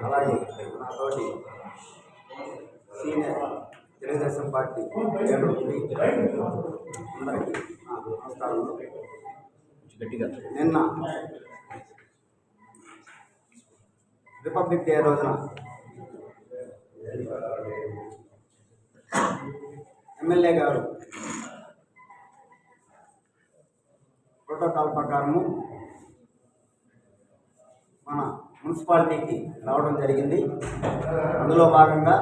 అలాగే నాతోటి senior Telugu Desam party అందరికీ నా నమస్కారాలు గట్టిగా. నిన్న రిపబ్లిక్ డే రోజున ఎమ్మెల్యే గారు ప్రోటోకాల్ ప్రకారము మన మున్సిపాలిటీకి రావడం జరిగింది. అందులో భాగంగా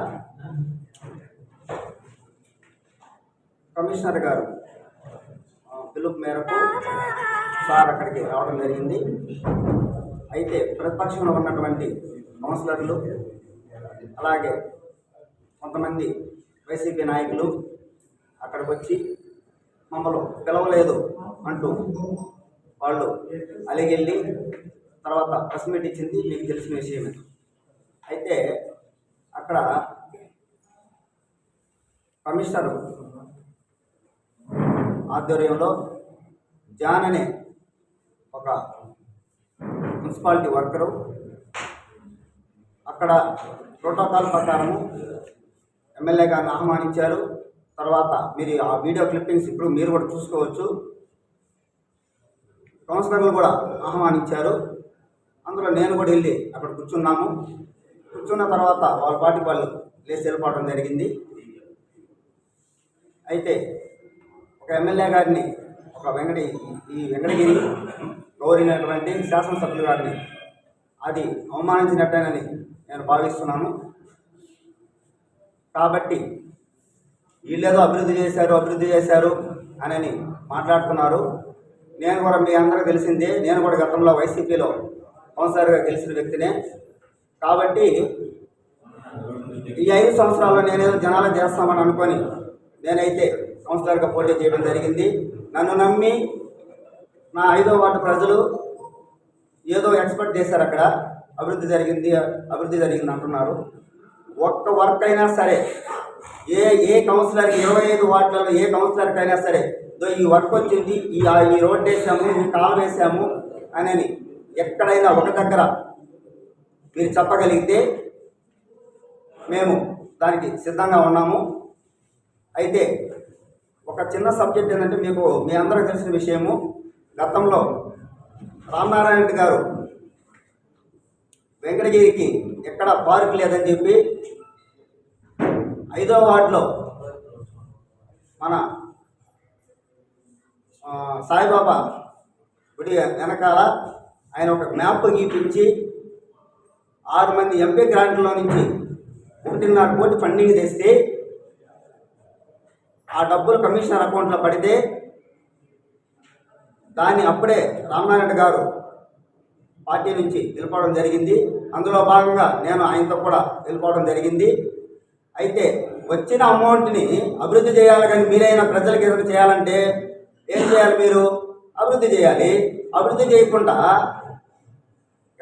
కమిషనర్ గారు పిలుపు మేరకు సార్ అక్కడికి రావడం జరిగింది. అయితే ప్రతిపక్షంలో ఉన్నటువంటి కౌన్సిలర్లు అలాగే కొంతమంది వైసీపీ నాయకులు అక్కడికి వచ్చి మమ్మల్ని పిలవలేదు అంటూ వాళ్ళు అలిగెళ్ళి తర్వాత ప్రెస్ మీట్ ఇచ్చింది మీకు తెలిసిన విషయమే అయితే అక్కడ కమిషనర్ ఆధ్వర్యంలో జాన్ అనే ఒక మున్సిపాలిటీ వర్కరు అక్కడ ప్రోటోకాల్ ప్రకారము ఎమ్మెల్యే గారిని ఆహ్వానించారు. తర్వాత మీరు ఆ వీడియో క్లిప్పింగ్స్ ఇప్పుడు మీరు కూడా చూసుకోవచ్చు. కౌన్సిలర్లు కూడా ఆహ్వానించారు. అందులో నేను కూడా వెళ్ళి అక్కడ కూర్చున్నాము. కూర్చున్న తర్వాత వాళ్ళ పాటికి వాళ్ళు లేచి వెళ్ళిపోవడం జరిగింది. అయితే ఒక ఎమ్మెల్యే గారిని ఒక వెంకటి ఈ వెంకటగిరి గౌరవినటువంటి శాసనసభ్యులు గారిని అది అవమానించినట్టేనని నేను భావిస్తున్నాను. కాబట్టి వీళ్ళేదో అభివృద్ధి చేశారు అభివృద్ధి చేశారు అని మాట్లాడుతున్నారు. నేను కూడా మీ అందరూ తెలిసిందే నేను కూడా గతంలో వైసీపీలో కౌన్సిలర్గా గెలిచిన వ్యక్తినే. కాబట్టి ఈ ఐదు సంవత్సరాల్లో నేనేదో జనాలు చేస్తామని అనుకొని నేనైతే కౌన్సిలర్గా పోటీ చేయడం జరిగింది. నన్ను నమ్మి నా ఐదో వార్డు ప్రజలు ఏదో ఎక్స్పెక్ట్ చేశారు అక్కడ. అభివృద్ధి జరిగింది అభివృద్ధి జరిగింది అంటున్నారు. ఒక్క వర్క్ అయినా సరే ఏ ఏ కౌన్సిలర్కి ఇరవై ఐదు వార్డులలో ఏ కౌన్సిలర్కి అయినా సరే ఈ వర్క్ వచ్చింది ఈ ఈ రోడ్ వేసాము ఈ కాలు వేసాము అని ఎక్కడైనా ఒక దగ్గర మీరు చెప్పగలిగితే మేము దానికి సిద్ధంగా ఉన్నాము. అయితే ఒక చిన్న సబ్జెక్ట్ ఏంటంటే మీకు మీ అందరూ తెలిసిన విషయము. గతంలో రామనారాయణ రెడ్డి గారు వెంకటగిరికి ఎక్కడ పార్క్ లేదని చెప్పి ఐదో వార్డులో మన సాయిబాబా గుడి వెనకాల ఆయన ఒక మ్యాప్ గీపించి ఆరు మంది ఎంపీ గ్రాంట్లో నుంచి ఒకటిన్నర కోటి ఫండింగ్ తెస్తే ఆ డబ్బులు కమిషనర్ అకౌంట్లో పడితే దాన్ని అప్పుడే రామనారాయణ గారు పార్టీ నుంచి నిలపడం జరిగింది. అందులో భాగంగా నేను ఆయనతో కూడా నిలపడం జరిగింది. అయితే వచ్చిన అమౌంట్ని అభివృద్ధి చేయాలి కానీ మీరైనా ప్రజలకు ఏదైనా చేయాలంటే ఏం చేయాలి మీరు? అభివృద్ధి చేయాలి. అభివృద్ధి చేయకుండా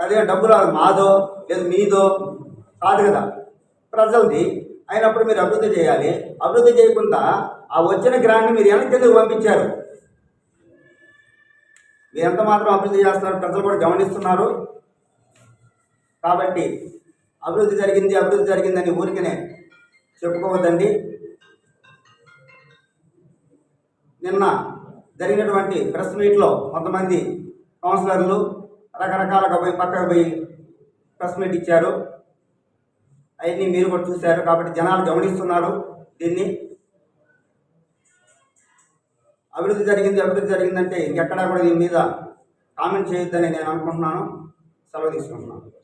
అదే డబ్బులు అది మాదో లేదు మీదో కాదు కదా. ప్రజలది అయినప్పుడు మీరు అభివృద్ధి చేయాలి. అభివృద్ధి చేయకుండా ఆ వచ్చిన గ్రాండ్ని మీరు వెనక్కి ఎందుకు పంపించారు? మీరు ఎంత మాత్రం అభివృద్ధి చేస్తున్నారు ప్రజలు కూడా గమనిస్తున్నారు. కాబట్టి అభివృద్ధి జరిగింది అభివృద్ధి జరిగిందని ఊరికనే చెప్పుకోవద్దండి. నిన్న జరిగినటువంటి ప్రెస్ మీట్లో కొంతమంది కౌన్సిలర్లు రకరకాలుగా పోయి పక్కకు పోయి ప్రెస్ మీట్ ఇచ్చారు. అవన్నీ మీరు కూడా చూశారు కాబట్టి జనాలు గమనిస్తున్నారు దీన్ని. అభివృద్ధి జరిగింది అభివృద్ధి జరిగిందంటే ఇంకెక్కడా కూడా దీని మీద కామెంట్ చేయొద్దని నేను అనుకుంటున్నాను. సెలవు తీసుకుంటున్నాను.